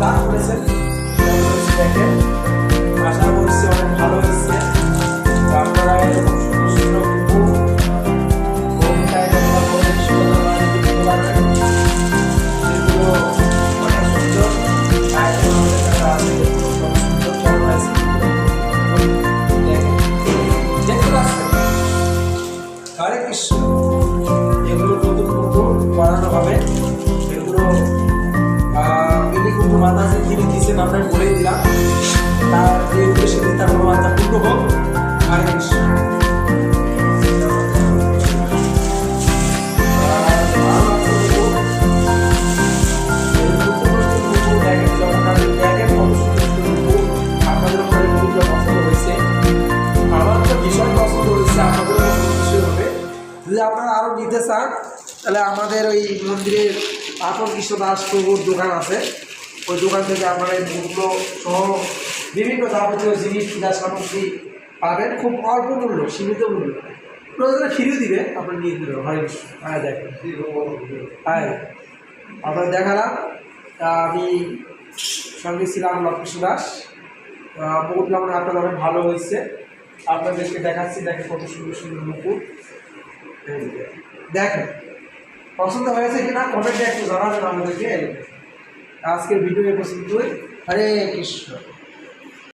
দান করেছেন আশা করছি অনেক ভালো হয়েছে। কৃষ্ণ এগুলো কিন্তু কুকুর বানানো হবে। এগুলো মিনি কুকুর মাথা যে তিনি দিয়েছেন আমরা বলে দিলাম। তার যে উদ্দেশ্যে যদি আপনারা আরও নিতে চান, তাহলে আমাদের ওই মন্দিরের আপন কৃষ্ণ দাস প্রভুর দোকান আছে। ওই দোকান থেকে আপনারা এই মুখগুলো সহ বিভিন্ন যাবতীয় জিনিস পূজা সামগ্রী পাবেন, খুব অল্প মূল্য, সীমিত মূল্য। প্রয়োজনে ফিরিয়ে দিবে আপনি নিয়ে দিবেন হয় হ্যাঁ দেখেন। হ্যাঁ আপনার দেখালাম। তা আমি সঙ্গে ছিলাম লক্ষ্মী দাস। মুকুটটা মানে আপনার অনেক ভালো হয়েছে। আপনাদেরকে দেখাচ্ছি দেখে কত সুন্দর সুন্দর মুকুট। দেখেন পছন্দ হয়েছে কিনা কমেন্টে একটু জানাবেন আমাদেরকে। আজকের ভিডিও এ পর্যন্তই হরে কৃষ্ণ।